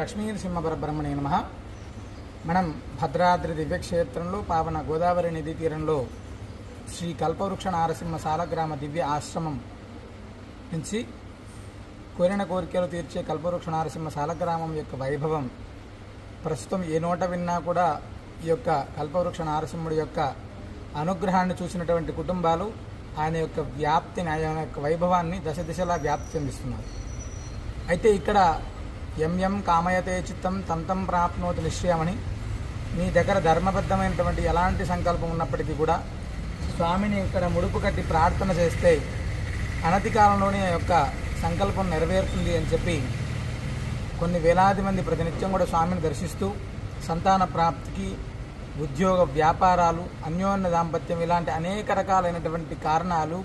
లక్ష్మీనరసింహ పరబ్రహ్మణే నమ. మనం భద్రాద్రి దివ్యక్షేత్రంలో పావన గోదావరి నదీ తీరంలో శ్రీ కల్పవృక్ష నారసింహ సాలగ్రామ దివ్య ఆశ్రమం నుంచి కోరిన కోరికలు తీర్చే కల్పవృక్ష నారసింహ సాలగ్రామం యొక్క వైభవం ప్రస్తుతం ఏ నోట విన్నా కూడా ఈ యొక్క కల్పవృక్ష నారసింహుడి యొక్క అనుగ్రహాన్ని చూసినటువంటి కుటుంబాలు ఆయన యొక్క వ్యాప్తిని ఆయన యొక్క వైభవాన్ని దశ దిశలా వ్యాప్తి చెందిస్తున్నారు. అయితే ఇక్కడ ఎం ఎం కామయతే చిత్తం తంతం ప్రాప్నోతి నిశ్చయమని. మీ దగ్గర ధర్మబద్ధమైనటువంటి ఎలాంటి సంకల్పం ఉన్నప్పటికీ కూడా స్వామిని ఇక్కడ ముడుపు కట్టి ప్రార్థన చేస్తే అనతి కాలంలోనే ఆ యొక్క సంకల్పం నెరవేరుతుంది అని చెప్పి కొన్ని వేలాది మంది ప్రతినిత్యం కూడా స్వామిని దర్శిస్తూ సంతాన ప్రాప్తికి ఉద్యోగ వ్యాపారాలు అన్యోన్య దాంపత్యం ఇలాంటి అనేక రకాలైనటువంటి కారణాలు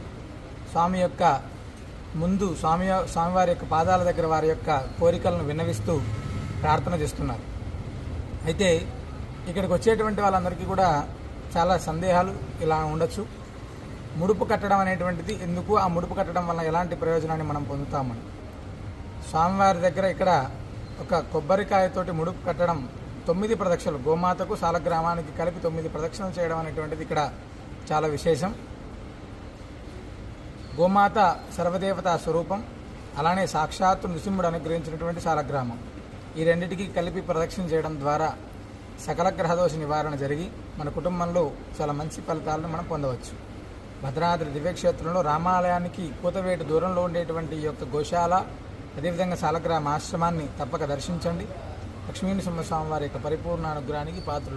స్వామి యొక్క ముందు స్వామి స్వామివారి యొక్క పాదాల దగ్గర వారి యొక్క కోరికలను విన్నవిస్తూ ప్రార్థన చేస్తున్నారు. అయితే ఇక్కడికి వచ్చేటువంటి వాళ్ళందరికీ కూడా చాలా సందేహాలు ఇలా ఉండొచ్చు. ముడుపు కట్టడం అనేటువంటిది ఎందుకు? ఆ ముడుపు కట్టడం వల్ల ఎలాంటి ప్రయోజనాన్ని మనం పొందుతామని స్వామివారి దగ్గర ఇక్కడ ఒక కొబ్బరికాయతోటి ముడుపు కట్టడం తొమ్మిది ప్రదక్షిణలు గోమాతకు సాలగ్రామానికి కలిపి తొమ్మిది ప్రదక్షిణలు చేయడం అనేటువంటిది ఇక్కడ చాలా విశేషం. గోమాత సర్వదేవతా స్వరూపం అలానే సాక్షాత్తు నృసింహుడు అనుగ్రహించినటువంటి శాలగ్రామం. ఈ రెండింటికి కలిపి ప్రదక్షిణ చేయడం ద్వారా సకల గ్రహదోష నివారణ జరిగి మన కుటుంబంలో చాలా మంచి ఫలితాలను మనం పొందవచ్చు. భద్రాద్రి దివ్యక్షేత్రంలో రామాలయానికి కూతవేటు దూరంలో ఉండేటువంటి ఈ యొక్క గోశాల అదేవిధంగా శాలగ్రామ ఆశ్రమాన్ని తప్పక దర్శించండి. లక్ష్మీ నరసింహస్వామి వారి యొక్క పరిపూర్ణ అనుగ్రహానికి పాత్రలు